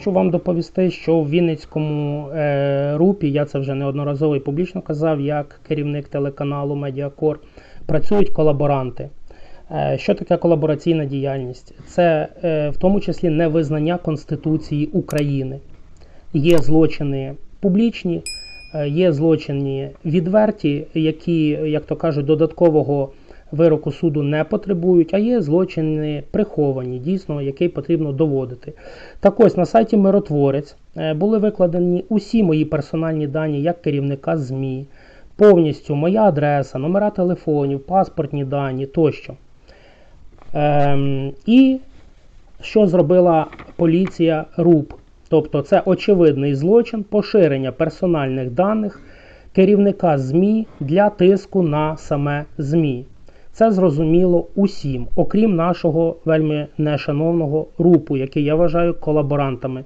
хочу вам доповісти, що в Вінницькому е, РУПі, я це вже неодноразово і публічно казав, як керівник телеканалу Медіакор, працюють колаборанти. Е, що таке колабораційна діяльність? Це е, в тому числі невизнання Конституції України. Є злочини публічні, е, є злочини відверті, які, як то кажуть, додаткового вироку суду не потребують, а є злочини приховані, дійсно, який потрібно доводити. Так ось на сайті Миротворець е, були викладені усі мої персональні дані як керівника ЗМІ, повністю моя адреса, номера телефонів, паспортні дані тощо. Ем, і що зробила поліція РУП? Тобто це очевидний злочин поширення персональних даних керівника ЗМІ для тиску на саме ЗМІ. Це зрозуміло усім, окрім нашого вельми нешановного РУПу, який я вважаю колаборантами.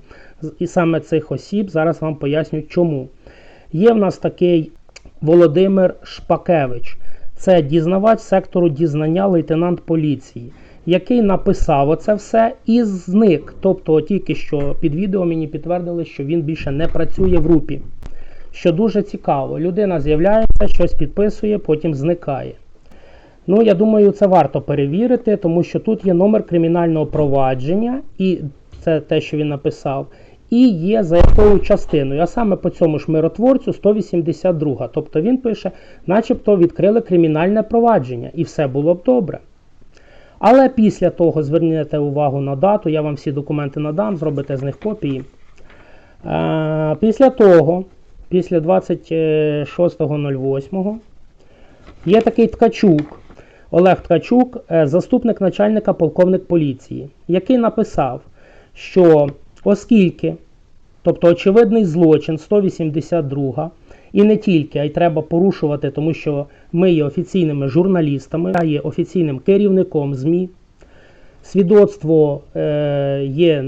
І саме цих осіб зараз вам поясню чому. Є в нас такий Володимир Шпакевич. Це дізнавач сектору дізнання лейтенант поліції, який написав оце все і зник. Тобто, тільки що під відео мені підтвердили, що він більше не працює в РУПі. Що дуже цікаво, людина з'являється, щось підписує, потім зникає. Ну, я думаю, це варто перевірити, тому що тут є номер кримінального провадження, і це те, що він написав, і є за якою частиною, а саме по цьому ж миротворцю 182. Тобто він пише, начебто відкрили кримінальне провадження, і все було б добре. Але після того звернете увагу на дату, я вам всі документи надам, зробите з них копії. Е, Після того, після 26.08, є такий Ткачук, Олег Ткачук, е, заступник начальника полковник поліції, який написав, що оскільки, тобто очевидний злочин 182, і не тільки, а й треба порушувати, тому що ми є офіційними журналістами, я є офіційним керівником ЗМІ. Свідоцтво е, є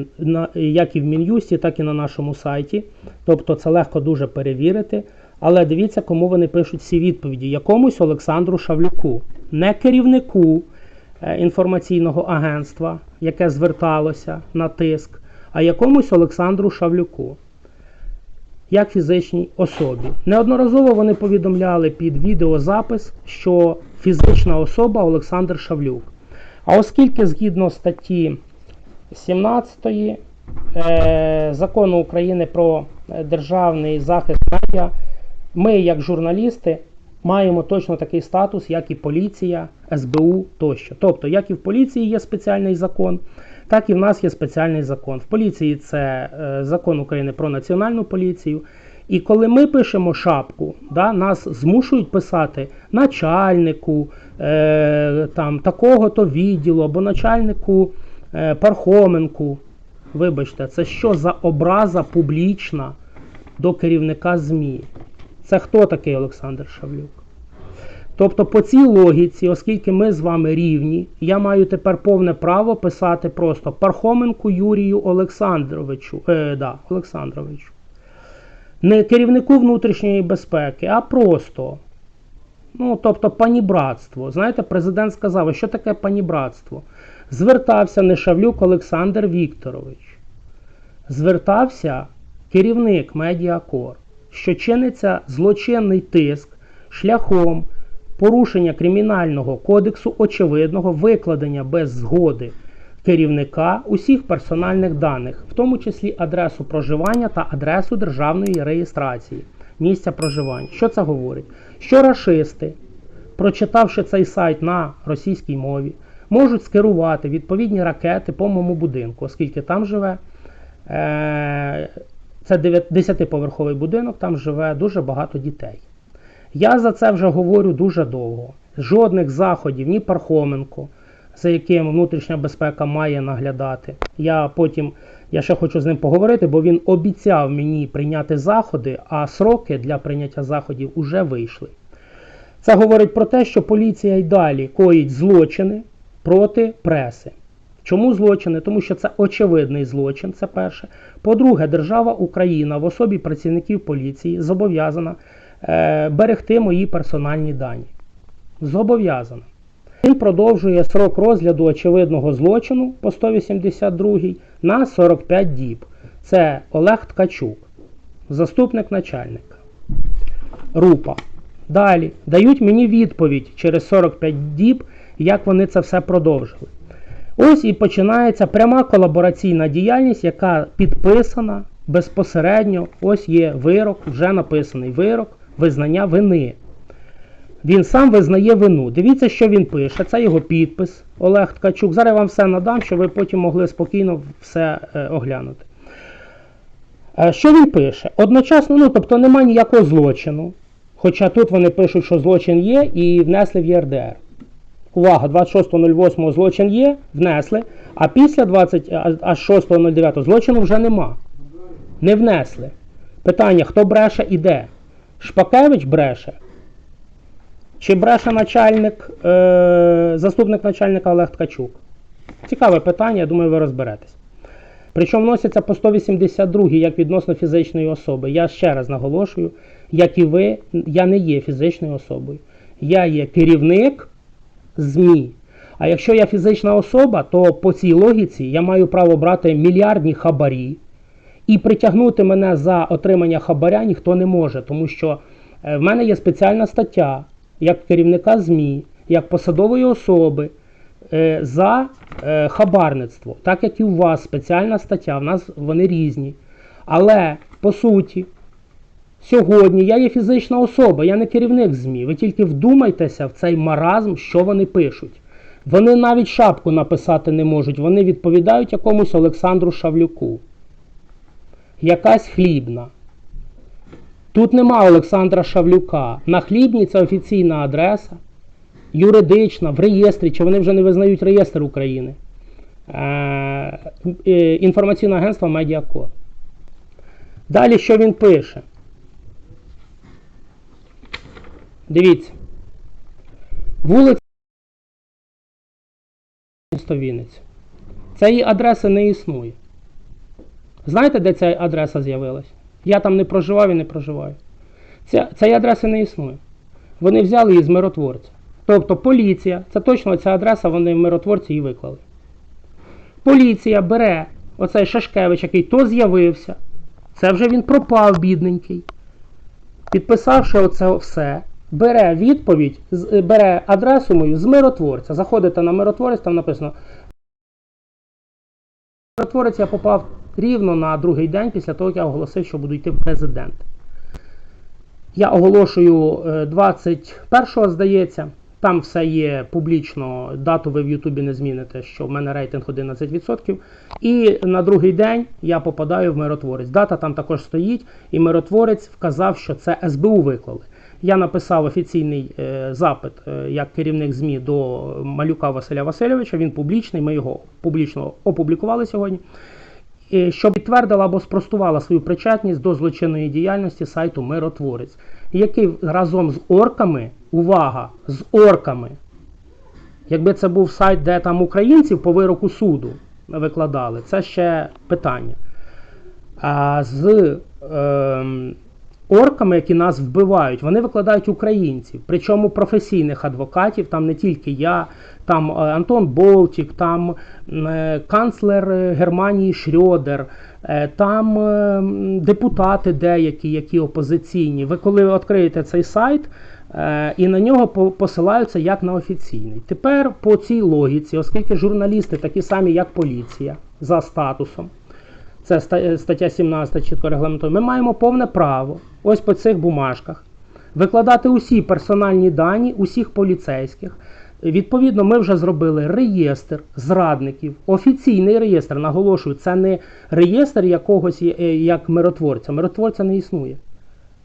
як і в Мін'юсті, так і на нашому сайті. Тобто це легко дуже перевірити. Але дивіться, кому вони пишуть всі відповіді. Якомусь Олександру Шавлюку, не керівнику е, інформаційного агентства, яке зверталося на тиск, а якомусь Олександру Шавлюку. Як фізичній особі. Неодноразово вони повідомляли під відеозапис, що фізична особа Олександр Шавлюк. А оскільки згідно статті 17 е, закону України про державний захист медіа, ми, як журналісти, маємо точно такий статус, як і поліція, СБУ тощо. Тобто, як і в поліції є спеціальний закон, так і в нас є спеціальний закон. В поліції це е, закон України про національну поліцію. І коли ми пишемо шапку, да, нас змушують писати начальнику е, там, такого-то відділу або начальнику е, Пархоменку. Вибачте, це що за образа публічна до керівника ЗМІ? Це хто такий Олександр Шавлюк? Тобто, по цій логіці, оскільки ми з вами рівні, я маю тепер повне право писати просто Пархоменку Юрію Олександровичу. Е, да, Олександровичу. Не керівнику внутрішньої безпеки, а просто. Ну, тобто панібратство. Знаєте, президент сказав, що таке панібратство? Звертався Нешавлюк Олександр Вікторович. Звертався керівник Медіакор, що чиниться злочинний тиск шляхом порушення кримінального кодексу очевидного викладення без згоди керівника усіх персональних даних, в тому числі адресу проживання та адресу державної реєстрації місця проживання. Що це говорить? Що рашисти, прочитавши цей сайт на російській мові, можуть скерувати відповідні ракети по моєму будинку, оскільки там живе. Е- це 10-поверховий будинок, там живе дуже багато дітей. Я за це вже говорю дуже довго. Жодних заходів, ні Пархоменко, за яким внутрішня безпека має наглядати. Я потім я ще хочу з ним поговорити, бо він обіцяв мені прийняти заходи, а сроки для прийняття заходів уже вийшли. Це говорить про те, що поліція й далі коїть злочини проти преси. Чому злочини? Тому що це очевидний злочин, це перше. По-друге, держава Україна в особі працівників поліції зобов'язана е, берегти мої персональні дані. Зобов'язана. Він продовжує срок розгляду очевидного злочину по 182 на 45 діб. Це Олег Ткачук, заступник начальника. РУПа. Далі дають мені відповідь через 45 діб, як вони це все продовжили. Ось і починається пряма колабораційна діяльність, яка підписана безпосередньо. Ось є вирок, вже написаний вирок визнання вини. Він сам визнає вину. Дивіться, що він пише. Це його підпис Олег Ткачук. Зараз я вам все надам, щоб ви потім могли спокійно все е, оглянути. Е, Що він пише? Одночасно, ну тобто немає ніякого злочину. Хоча тут вони пишуть, що злочин є, і внесли в ЄРДР. Увага, 26.08 злочин є, внесли, а після 20, а- аж 6.09 злочину вже нема. Не внесли. Питання: хто бреше і де? Шпакевич бреше? Чи бреше начальник, е, заступник начальника Олег Ткачук? Цікаве питання, я думаю, ви розберетесь. Причому вносяться по 182 як відносно фізичної особи. Я ще раз наголошую, як і ви, я не є фізичною особою. Я є керівник ЗМІ. А якщо я фізична особа, то по цій логіці я маю право брати мільярдні хабарі і притягнути мене за отримання хабаря ніхто не може, тому що е, в мене є спеціальна стаття як керівника ЗМІ, як посадової особи е, за е, хабарництво, так як і у вас спеціальна стаття, в нас вони різні. Але по суті, сьогодні я є фізична особа, я не керівник ЗМІ. Ви тільки вдумайтеся в цей маразм, що вони пишуть. Вони навіть шапку написати не можуть, вони відповідають якомусь Олександру Шавлюку. Якась хлібна. Тут нема Олександра Шавлюка. На хлібній це офіційна адреса, юридична, в реєстрі, чи вони вже не визнають реєстр України. Е, е, інформаційне агентство Медіакор. Далі що він пише? Дивіться. Вулиця місто Вінниця. Цієї адреси не існує. Знаєте, де ця адреса з'явилась? Я там не проживав і не проживаю. Ця, цієї адреси не існує. Вони взяли її з миротворця. Тобто поліція, це точно ця адреса, вони в миротворці її виклали. Поліція бере оцей Шашкевич, який то з'явився, це вже він пропав, бідненький. Підписавши оце все, бере відповідь, е, бере адресу мою з миротворця. Заходите на миротворець, там написано. Миротворець я попав рівно на другий день після того, як я оголосив, що буду йти в президент. Я оголошую е, 21-го, здається. Там все є публічно, дату ви в Ютубі не зміните, що в мене рейтинг 11%. І на другий день я попадаю в миротворець. Дата там також стоїть, і миротворець вказав, що це СБУ виклали. Я написав офіційний е, запит е, як керівник ЗМІ до Малюка Василя Васильовича. Він публічний, ми його публічно опублікували сьогодні. Е, що підтвердила або спростувала свою причетність до злочинної діяльності сайту Миротворець, який разом з орками, увага, з орками, якби це був сайт, де там українців по вироку суду викладали, це ще питання. А з ем, орками, які нас вбивають, вони викладають українців, причому професійних адвокатів, там не тільки я, там е, Антон Болтік, там е, канцлер е, Германії Шрьодер, там депутати деякі, які опозиційні. Ви коли відкриєте цей сайт, і на нього посилаються як на офіційний. Тепер по цій логіці, оскільки журналісти такі самі, як поліція, за статусом, це ста- стаття 17 чітко регламентує. Ми маємо повне право ось по цих бумажках викладати усі персональні дані усіх поліцейських. Відповідно, ми вже зробили реєстр зрадників, офіційний реєстр. Наголошую, це не реєстр якогось е, як миротворця. Миротворця не існує.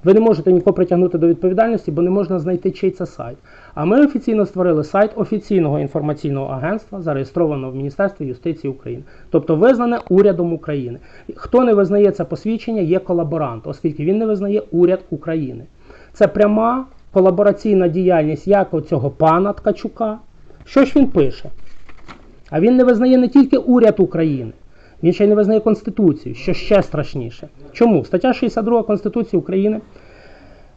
Ви не можете нікого притягнути до відповідальності, бо не можна знайти чий це сайт. А ми офіційно створили сайт офіційного інформаційного агентства, зареєстрованого в Міністерстві юстиції України, тобто визнане урядом України. Хто не визнає це посвідчення, є колаборант, оскільки він не визнає уряд України. Це пряма колабораційна діяльність як оцього пана Ткачука. Що ж він пише? А він не визнає не тільки уряд України, він ще й не визнає Конституцію, що ще страшніше. Чому? Стаття 62 Конституції України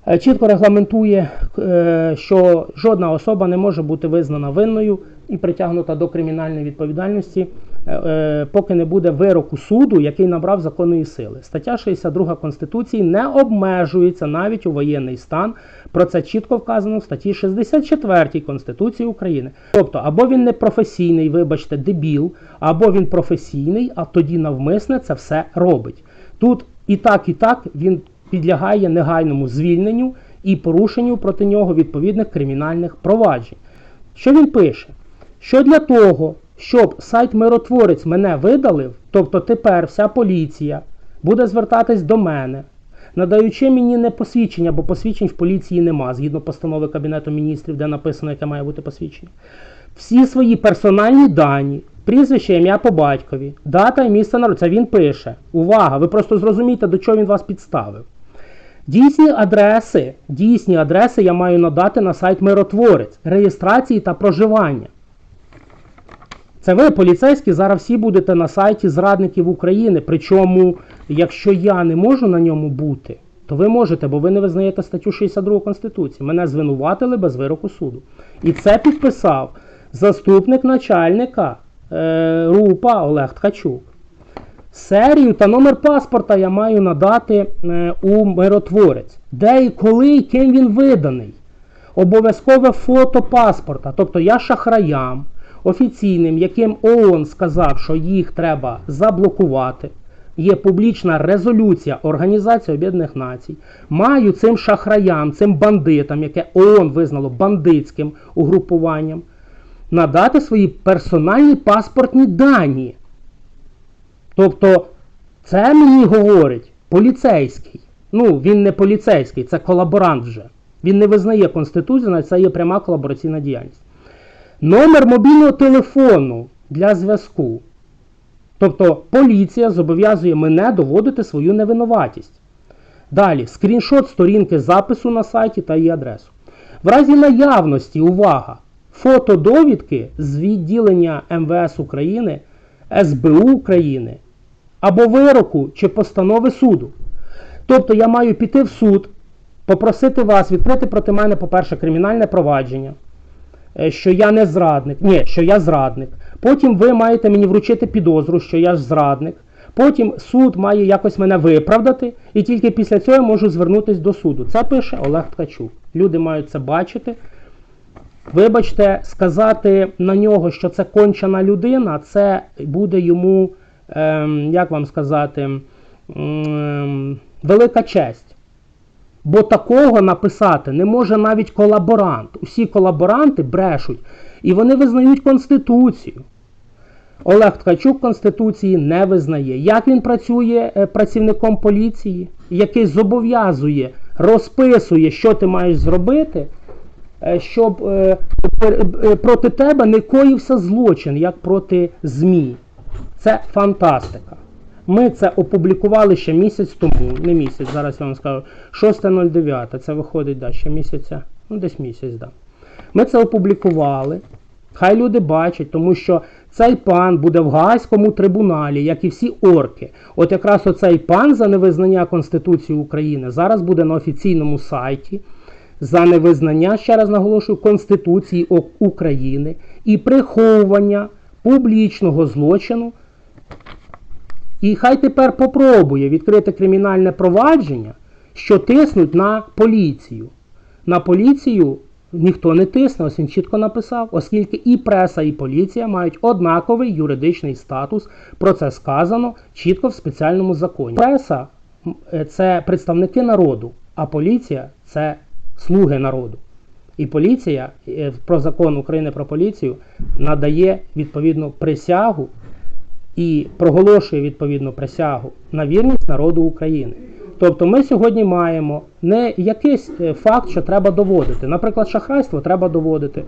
е, чітко регламентує, е, що жодна особа не може бути визнана винною і притягнута до кримінальної відповідальності поки не буде вироку суду, який набрав законної сили. Стаття 62 Конституції не обмежується навіть у воєнний стан. Про це чітко вказано в статті 64 Конституції України. Тобто, або він не професійний, вибачте, дебіл, або він професійний, а тоді навмисне це все робить. Тут і так, і так він підлягає негайному звільненню і порушенню проти нього відповідних кримінальних проваджень. Що він пише? Що для того, щоб сайт Миротворець мене видалив, тобто тепер вся поліція буде звертатись до мене, надаючи мені не посвідчення, бо посвідчень в поліції нема, згідно постанови Кабінету міністрів, де написано, яке має бути посвідчення. Всі свої персональні дані, прізвище, ім'я по батькові, дата і місце народження. Це він пише. Увага! Ви просто зрозумієте, до чого він вас підставив. Дійсні адреси, дійсні адреси я маю надати на сайт Миротворець, реєстрації та проживання. Це ви, поліцейські, зараз всі будете на сайті Зрадників України. Причому, якщо я не можу на ньому бути, то ви можете, бо ви не визнаєте статтю 62 Конституції. Мене звинуватили без вироку суду. І це підписав заступник начальника е, РУПа Олег Ткачук. Серію та номер паспорта я маю надати е, у миротворець. Де і коли і ким він виданий. Обов'язкове фото паспорта. Тобто я шахраям офіційним, яким ООН сказав, що їх треба заблокувати. Є публічна резолюція Організації Об'єднаних Націй. Маю цим шахраям, цим бандитам, яке ООН визнало бандитським угрупуванням, надати свої персональні паспортні дані. Тобто, це мені говорить поліцейський. Ну, він не поліцейський, це колаборант вже. Він не визнає Конституцію, але це є пряма колабораційна діяльність. Номер мобільного телефону для зв'язку. Тобто поліція зобов'язує мене доводити свою невинуватість. Далі, скріншот сторінки запису на сайті та її адресу. В разі наявності, увага, фотодовідки з відділення МВС України, СБУ України або вироку чи постанови суду. Тобто я маю піти в суд, попросити вас відкрити проти мене, по-перше, кримінальне провадження, що я не зрадник, ні, що я зрадник. Потім ви маєте мені вручити підозру, що я ж зрадник. Потім суд має якось мене виправдати, і тільки після цього я можу звернутися до суду. Це пише Олег Ткачук. Люди мають це бачити. Вибачте, сказати на нього, що це кончена людина, це буде йому, ем, як вам сказати, ем, велика честь. Бо такого написати не може навіть колаборант. Усі колаборанти брешуть і вони визнають Конституцію. Олег Ткачук Конституції не визнає. Як він працює е, працівником поліції, який зобов'язує, розписує, що ти маєш зробити, е, щоб е, проти тебе не коївся злочин, як проти ЗМІ. Це фантастика. Ми це опублікували ще місяць тому, не місяць, зараз я вам скажу, 6.09, це виходить да, ще місяця, ну десь місяць, да. Ми це опублікували. Хай люди бачать, тому що цей пан буде в Гаазькому трибуналі, як і всі орки. От якраз оцей пан за невизнання Конституції України зараз буде на офіційному сайті за невизнання, ще раз наголошую, Конституції України і приховування публічного злочину. І хай тепер попробує відкрити кримінальне провадження, що тиснуть на поліцію. На поліцію ніхто не тисне, ось він чітко написав, оскільки і преса, і поліція мають однаковий юридичний статус. Про це сказано чітко в спеціальному законі. Преса е, це представники народу, а поліція це слуги народу. І поліція е, про закон України про поліцію надає відповідну присягу і проголошує відповідну присягу на вірність народу України. Тобто ми сьогодні маємо не якийсь е, факт, що треба доводити. Наприклад, шахрайство треба доводити,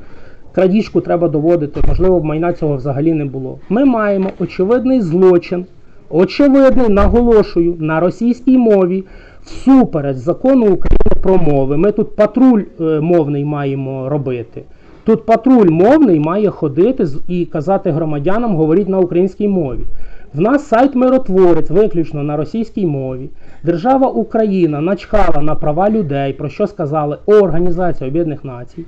крадіжку треба доводити, можливо, майна цього взагалі не було. Ми маємо очевидний злочин, очевидний, наголошую, на російській мові, всупереч закону України про мови. Ми тут патруль е, мовний маємо робити. Тут патруль мовний має ходити і казати громадянам, говоріть на українській мові. В нас сайт миротворець виключно на російській мові. Держава Україна начхала на права людей, про що сказали Організація Об'єднаних Націй.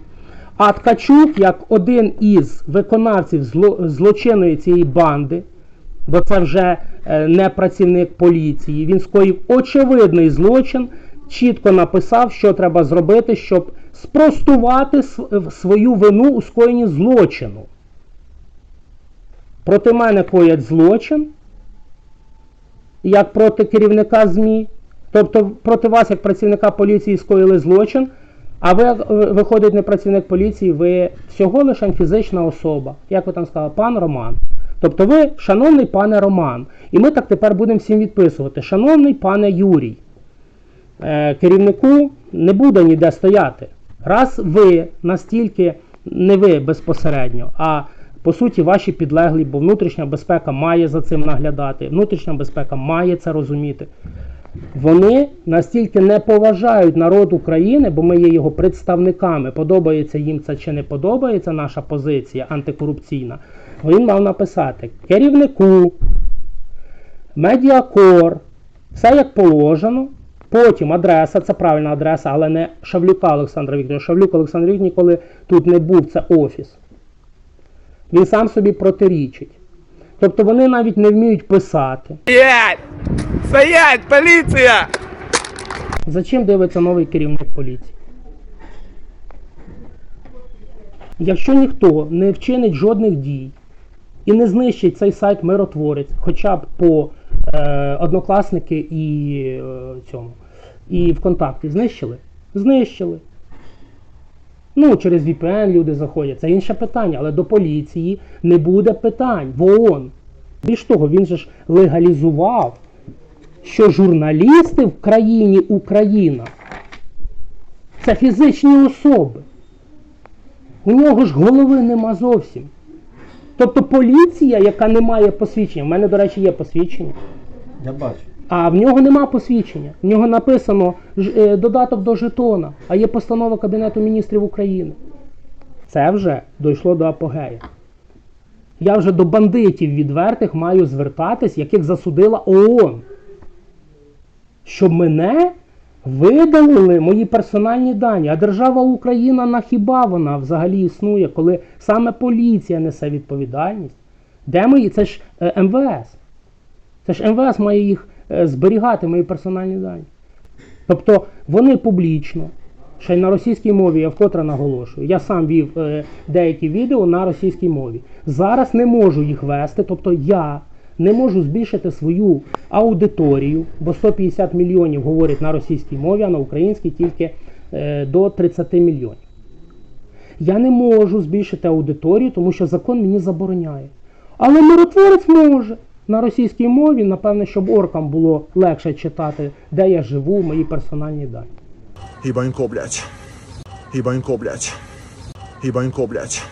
А Ткачук, як один із виконавців зло, злочинної цієї банди, бо це вже е, не працівник поліції. Він скоїв очевидний злочин, чітко написав, що треба зробити, щоб спростувати свою вину у скоєнні злочину. Проти мене коять злочин, як проти керівника ЗМІ. Тобто проти вас, як працівника поліції, скоїли злочин, а ви, е, виходить, не працівник поліції, ви всього лише фізична особа. Як ви там сказали, пан Роман. Тобто ви, шановний пане Роман, і ми так тепер будемо всім відписувати. Шановний пане Юрій, е, керівнику не буде ніде стояти. Раз ви настільки, не ви безпосередньо, а по суті ваші підлеглі, бо внутрішня безпека має за цим наглядати, внутрішня безпека має це розуміти. Вони настільки не поважають народ України, бо ми є його представниками, подобається їм це чи не подобається наша позиція антикорупційна. Він мав написати керівнику, медіакор, все як положено. Потім адреса, це правильна адреса, але не Шавлюка Олександра Вікторовича. Шавлюк Олександр Вікторович ніколи тут не був, це офіс. Він сам собі протирічить. Тобто вони навіть не вміють писати. Стоять! Стоять! Полиция! За чим дивиться новий керівник поліції? Якщо ніхто не вчинить жодних дій і не знищить цей сайт миротворець, хоча б по е, однокласники і е, цьому, і ВКонтакті знищили? Знищили. Ну, через VPN люди заходять, це інше питання, але до поліції не буде питань в ООН. Більш того, він же ж легалізував що журналісти в країні Україна це фізичні особи. У нього ж голови нема зовсім. Тобто поліція, яка не має посвідчення, в мене, до речі, є посвідчення, Я бачу. а в нього нема посвідчення. В нього написано е, додаток до жетона, а є постанова Кабінету міністрів України. Це вже дійшло до апогея. Я вже до бандитів відвертих маю звертатись, яких засудила ООН. Щоб мене видалили мої персональні дані. А держава Україна на хіба вона взагалі існує, коли саме поліція несе відповідальність? Де мої? Це ж е, МВС. Це ж МВС має їх е, зберігати, мої персональні дані. Тобто вони публічно, ще й на російській мові, я вкотре наголошую. Я сам вів е, деякі відео на російській мові. Зараз не можу їх вести, тобто я не можу збільшити свою аудиторію, бо 150 мільйонів говорять на російській мові, а на українській тільки е, до 30 мільйонів. Я не можу збільшити аудиторію, тому що закон мені забороняє. Але миротворець може. На російській мові, напевне, щоб оркам було легше читати, де я живу, мої персональні дані. Ебанько, блядь. Ебанько, блядь. Ебанько, блядь.